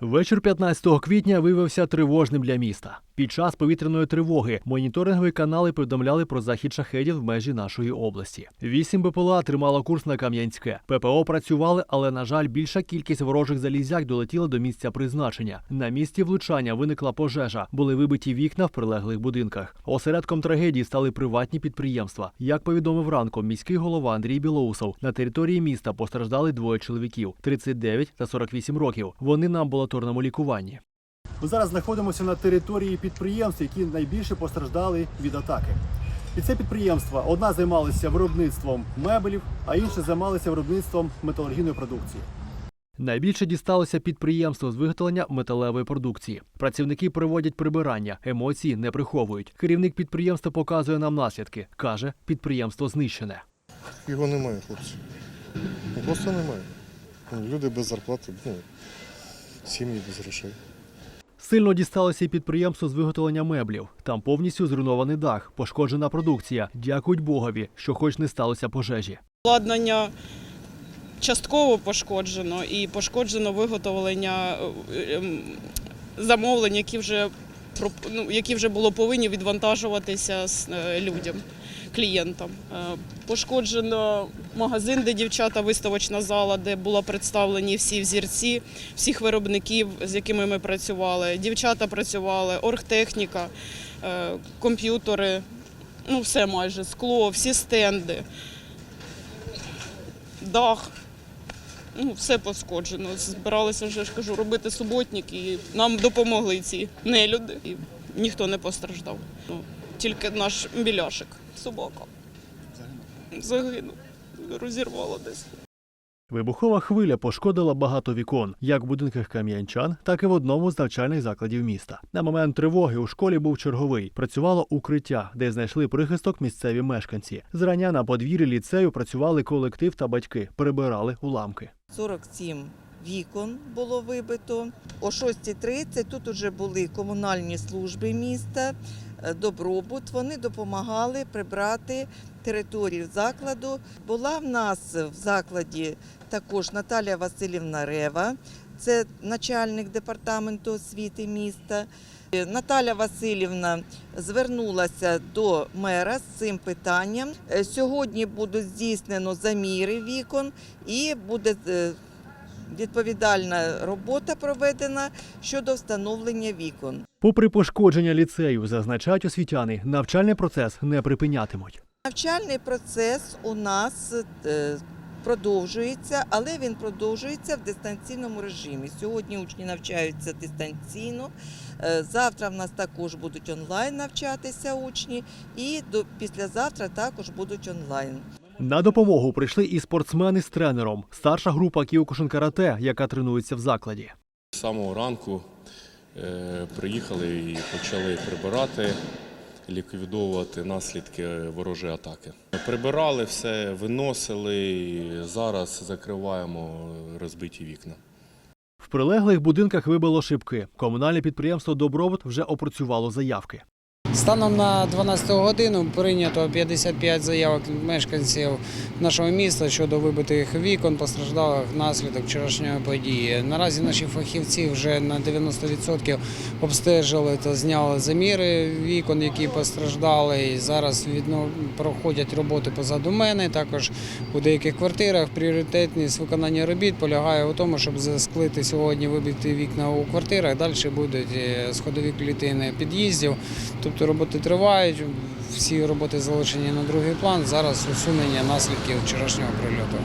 Вечір 15 квітня виявився тривожним для міста. Під час повітряної тривоги моніторингові канали повідомляли про захід шахедів в межі нашої області. Вісім БПЛА тримало курс на Кам'янське. ППО працювали, але на жаль, більша кількість ворожих залізяк долетіла до місця призначення. На місці влучання виникла пожежа, були вибиті вікна в прилеглих будинках. Осередком трагедії стали приватні підприємства. Як повідомив ранком міський голова Андрій Білоусов, на території міста постраждали двоє чоловіків 39 та 48 років. Вони на амбулаторному лікуванні. Ми зараз знаходимося на території підприємств, які найбільше постраждали від атаки. І це підприємства одна займалася виробництвом мебелів, а інша займалася виробництвом металургійної продукції. Найбільше дісталося підприємство з виготовлення металевої продукції. Працівники проводять прибирання, емоції не приховують. Керівник підприємства показує нам наслідки. каже, підприємство знищене. Його немає, хлопці. Ну, Просто немає. Ну, Люди без зарплати, ну, сім'ї без грошей. Сильно дісталося і підприємство з виготовлення меблів. Там повністю зруйнований дах, пошкоджена продукція. Дякують Богові, що хоч не сталося пожежі. Обладнання частково пошкоджено і пошкоджено виготовлення е, ем, замовлень, які вже ну, які вже було повинні відвантажуватися е, людям, клієнтам. Е, Пошкоджено магазин, де дівчата, виставочна зала, де були представлені всі взірці, всіх виробників, з якими ми працювали. Дівчата працювали, оргтехніка, е, комп'ютери, ну все майже, скло, всі стенди дах. Ну, все пошкоджено. Збиралися вже ж кажу, робити суботник, і нам допомогли ці нелюди. І ніхто не постраждав. Ну, тільки наш біляшик, собака. Загинув. Розірвало десь. Вибухова хвиля пошкодила багато вікон, як в будинках кам'янчан, так і в одному з навчальних закладів міста. На момент тривоги у школі був черговий. Працювало укриття, де знайшли прихисток місцеві мешканці. Зрання на подвір'ї ліцею працювали колектив та батьки, прибирали уламки. 47 вікон було вибито. О 6.30 тут вже були комунальні служби міста, е, добробут. Вони допомагали прибрати територію закладу. Була в нас в закладі також Наталія Васильівна Рева, це начальник департаменту освіти міста. Е, Наталя Васильівна звернулася до мера з цим питанням. Е, Сьогодні буде здійснено заміри вікон і буде відповідальна робота проведена щодо встановлення вікон. Попри пошкодження ліцею, зазначають освітяни, навчальний процес не припинятимуть. Навчальний процес у нас е, продовжується, але він продовжується в дистанційному режимі. Сьогодні учні навчаються дистанційно. е, Завтра в нас також будуть онлайн навчатися учні, і до післязавтра також будуть онлайн. На допомогу прийшли і спортсмени з тренером, старша група Кіокушин карате, яка тренується в закладі. З самого ранку е, приїхали і почали прибирати, ліквідовувати наслідки ворожої атаки. Прибирали все, виносили, і зараз закриваємо розбиті вікна. В прилеглих будинках вибило шибки. Комунальне підприємство Добробут вже опрацювало заявки. Станом на 12 годину прийнято 55 заявок мешканців нашого міста щодо вибитих вікон, постраждалих внаслідок вчорашньої події. Наразі наші фахівці вже на 90% обстежили та зняли заміри вікон, які постраждали. І зараз проходять роботи позаду мене. Також у деяких квартирах пріоритетність виконання робіт полягає у тому, щоб засклити сьогодні вибиті вікна у квартирах. Далі будуть е, сходові клітини під'їздів. Тобто роботи тривають, всі роботи залишені на другий план. Зараз усунення наслідків вчорашнього прильоту.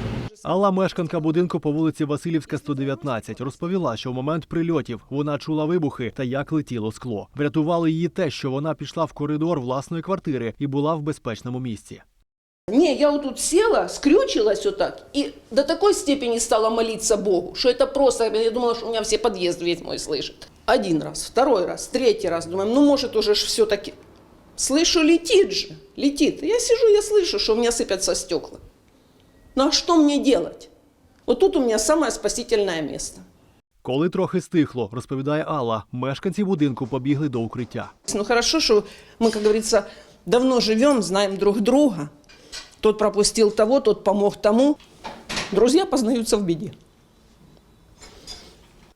Алла, мешканка будинку по вулиці Васильівська, 119, розповіла, що в момент прильотів вона чула вибухи та як летіло скло. Врятувало її те, що вона пішла в коридор власної квартири і була в безпечному місці. Не, я вот тут села, скрючилась вот так, и до такой степени стала молиться Богу, что это просто, я думала, что у меня все подъезд весь мой слышит. Один раз, второй раз, третий раз, думаю, ну может уже ж все-таки... Слышу, летит же, летит. Я сижу, я слышу, что у меня сыпятся стекла. Ну а что мне делать? Вот тут у меня самое спасительное место. Коли трохи стихло, розповідає Алла, мешканці будинку побігли до укриття. Ну хорошо, что мы, как говорится, давно живем, знаем друг друга. Тот пропустил того, тот помог тому. Друзья познаются в беде.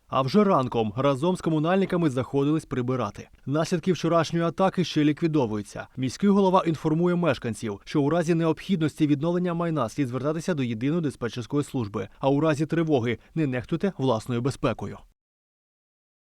А вже ранком разом з комунальниками заходились прибирати. Наслідки вчорашньої атаки ще ліквідовуються. Міський голова інформує мешканців, що у разі необхідності відновлення майна слід звертатися до єдиної диспетчерської служби, а у разі тривоги не нехтуйте власною безпекою.